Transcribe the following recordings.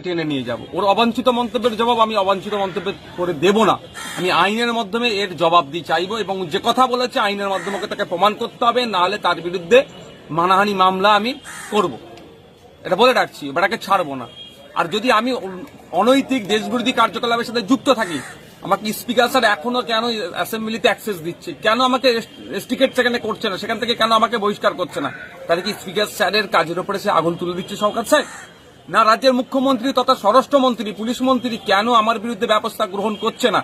টেনে নিয়ে যাব। ওর অবাঞ্ছিত মন্তব্যের জবাব আমি অবাঞ্ছিত মন্তব্য করে দেব না। আমি আইনের মাধ্যমে এর জবাব দিয়ে চাইব এবং যে কথা বলেছে আইনের মাধ্যমে তাকে প্রমাণ করতে হবে না হলে তার বিরুদ্ধে মানাহানি মামলা আমি করব। এটা বলে রাখছি বেটাকে ছাড়বো না। আর যদি আমি অন- অনৈতিক দেশবিরোধী কার্যকলাপের সাথে যুক্ত থাকি, আমাকে স্পিকার স্যার এখনও কেন অ্যাসেম্বলিতে অ্যাক্সেস দিচ্ছে? কেন আমাকে রেস্টিকেট সেখানে করছে না? সেখান থেকে কেন আমাকে বহিষ্কার করছে না? তাহলে কি স্পিকার স্যারের কাজের উপরে সে আগুন তুলে দিচ্ছে সরকার স্যার? না রাজ্যের মুখ্যমন্ত্রী তথা স্বরাষ্ট্রমন্ত্রী, পুলিশ মন্ত্রী কেন আমার বিরুদ্ধে ব্যবস্থা গ্রহণ করছে না?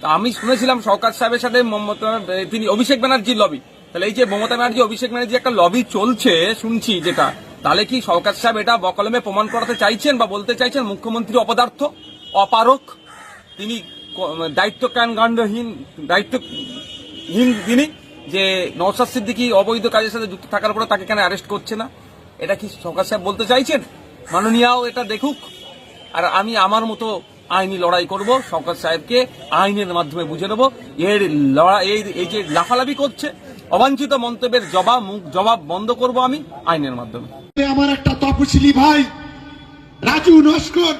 তা আমি শুনেছিলাম সরকার সাহেবের সাথে তিনি অভিষেক ব্যানার্জির লবি তাহলে এই যে মমতা ব্যানার্জি, অভিষেক ব্যানার্জি একটা লবি চলছে, শুনছি যেটা, তাহলে কি সরকার সাহেব এটা বকলমে প্রমাণ করাতে চাইছেন বা বলতে চাইছেন মুখ্যমন্ত্রী অপদার্থ? অপারক? তিনি দায়িত্ব কাণ্ডহীন দায়িত্বহীন তিনি, যে নওশাদ সিদ্দিকী অবৈধ কাজের সাথে যুক্ত থাকার পরে তাকে কেন অ্যারেস্ট করছে না? এটা কি সরকার সাহেব বলতে চাইছেন? মাননীয়াও এটা দেখুক। আর আমি আমার মতো আইনি লড়াই করব সরকার সাহেবকে আইনের মাধ্যমে বুঝে নেব। এর লড়াই এই যে লাফালাফি করছে, অবাঞ্ছিত মন্তব্যের জবাব, মুখ, জবাব বন্ধ করব আমি আইনের মাধ্যমে। আমার একটা তপশিলি ভাই, রাজু নস্কর।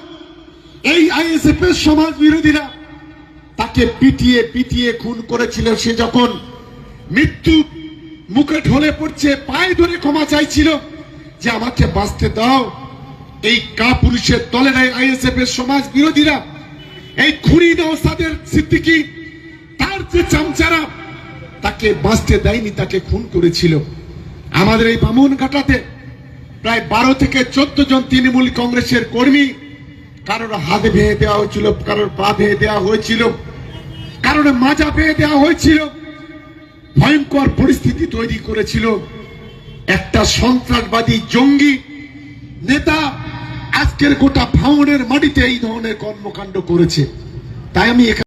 এই আইএসএফ এর সমাজ বিরোধীরা তাকে পিটিয়ে পিটিয়ে খুন করেছিল সে যখন মৃত্যু মুখে ঢলে পড়ছে, পায়ে ধরে ক্ষমা চাইছিল যে আমাকে বাঁচতে দাও। এই কা পুলিশের দলের আইএসএফ এর সমাজ বিরোধীরা। এই খুনি নওসাদের সিদ্দিকি, তার যে চামচারা, তাকে বাঁচতে দেয়নি, তাকে খুন করেছিল। আমাদের এই বামুনঘাটাতে প্রায় বারো থেকে চোদ্দ জন তৃণমূল কংগ্রেসের কর্মী, কারোর হাত ভেঙে দেওয়া হয়েছিল, কারোর পা ভেঙে দেওয়া হয়েছিল, কারোর মাজা ভেঙে দেওয়া হয়েছিল, ভয়ঙ্কর পরিস্থিতি তৈরি করেছিল। একটা সন্ত্রাসবাদী জঙ্গি নেতা আজকের গোটা ভাঙনের মাটিতে এই ধরনের কর্মকাণ্ড করেছে। তাই আমি